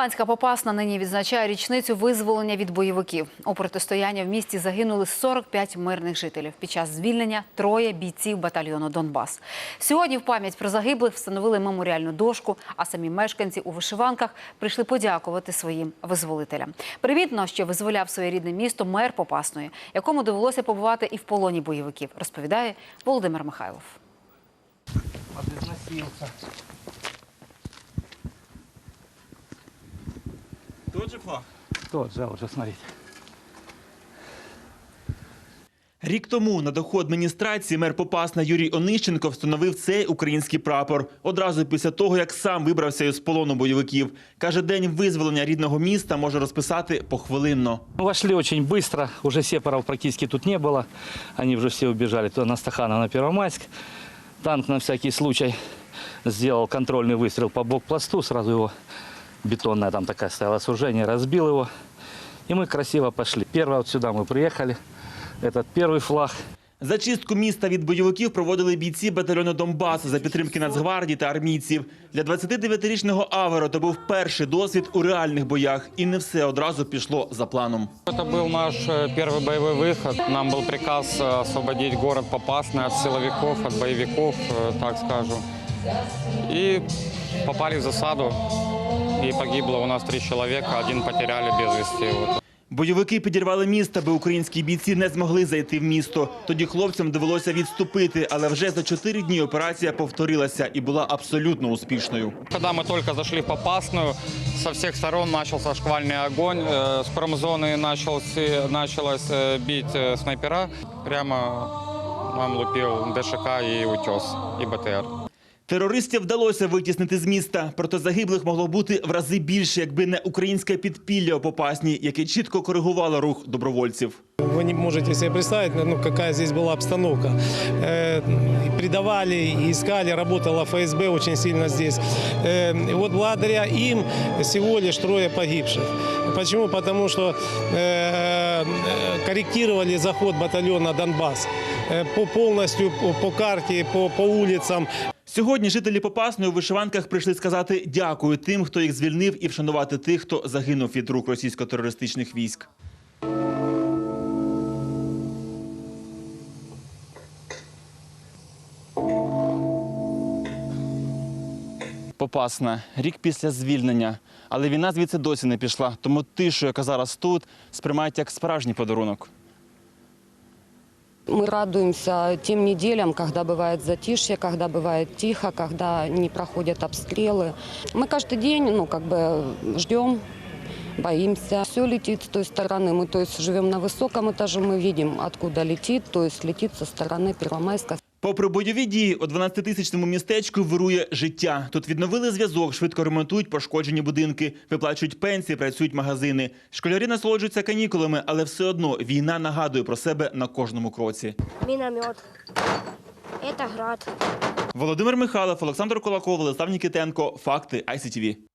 Луганська Попасна нині відзначає річницю визволення від бойовиків. У протистояння в місті загинули 45 мирних жителів. Під час звільнення троє бійців батальйону Донбас. Сьогодні в пам'ять про загиблих встановили меморіальну дошку, а самі мешканці у вишиванках прийшли подякувати своїм визволителям. Привітно, що визволяв своє рідне місто мер Попасної, якому довелося побувати і в полоні бойовиків, розповідає Володимир Михайлов. Тот же флаг. Тот же, уже смотрите. Рік тому на доход адміністрації мер Попасна Юрій Онищенко встановив цей український прапор одразу після того, як сам вибрався із полону бойовиків. Каже, день визволення рідного міста може розписати похвилинно. Вошли очень быстро, уже сепаров практически тут не было. Они уже все убежали туда на Стаханов, на Первомайск. Танк на всякий случай сделал контрольный выстрел по блокпосту, сразу его бетонная там такая стояла сооружение, разбил его. И мы красиво пошли. Первое вот сюда мы приехали. Этот первый флаг. Зачистку міста від бойовиків проводили бійці батальйону Донбас за підтримки Нацгвардії та армійців. Для 29-річного Аверо то був перший досвід у реальних боях, і не все одразу пішло за планом. Это был наш э, первый боевой выход. Нам был приказ э, освободить город Попасный от силовиков, от боевиков, э, так скажу. И попали в засаду. И погибло у нас три человека, один потеряли без вести. Вот. Бойовики підірвали місто, аби українські бійці не змогли зайти в місто. Тоді хлопцям довелося відступити, але вже за чотири дні операція повторилася і була абсолютно успішною. Когда мы только зашли в Попасную, со всех сторон начался шквальный огонь. Э, С промзоны начался, началось э, бить э, снайпера. Прямо нам лупил ДШК и утес, и БТР. Терористів вдалося витіснити з міста, проте загиблих могло бути в рази більше, якби не українське підпілля у Попасні, яке чітко коригувало рух добровольців. Вы не можете себе представить, ну, какая здесь была обстановка. Э, и предавали, и искали, работала ФСБ очень сильно здесь. Э, и вот благодаря им всего лишь трое погибших. Почему? Потому что э, э, корректировали заход батальона «Донбасс». Э, по полностью по, по карте, по, по улицам. Сьогодні жителі Попасної у вишиванках прийшли сказати дякую тим, хто їх звільнив, і вшанувати тих, хто загинув від рук російсько-терористичних військ. Попасна рік після звільнення, але війна звідси досі не пішла. Тому тишу, яка зараз тут, сприймають як справжній подарунок. Мы радуемся тем неделям, когда бывает затишье, когда бывает тихо, когда не проходят обстрелы. Мы каждый день, ну, как бы ждем, боимся. Все летит с той стороны. Мы, то есть, живем на высоком этаже, мы видим, откуда летит, то есть летит со стороны Первомайска. Попри бойові дії, у 12-тисячному містечку вирує життя. Тут відновили зв'язок, швидко ремонтують пошкоджені будинки, виплачують пенсії, працюють магазини. Школярі насолоджуються канікулами, але все одно війна нагадує про себе на кожному кроці. Миномет. Это град. Володимир Михайлов, Олександр Кулаков, Владислав Нікітенко. Факти ICTV.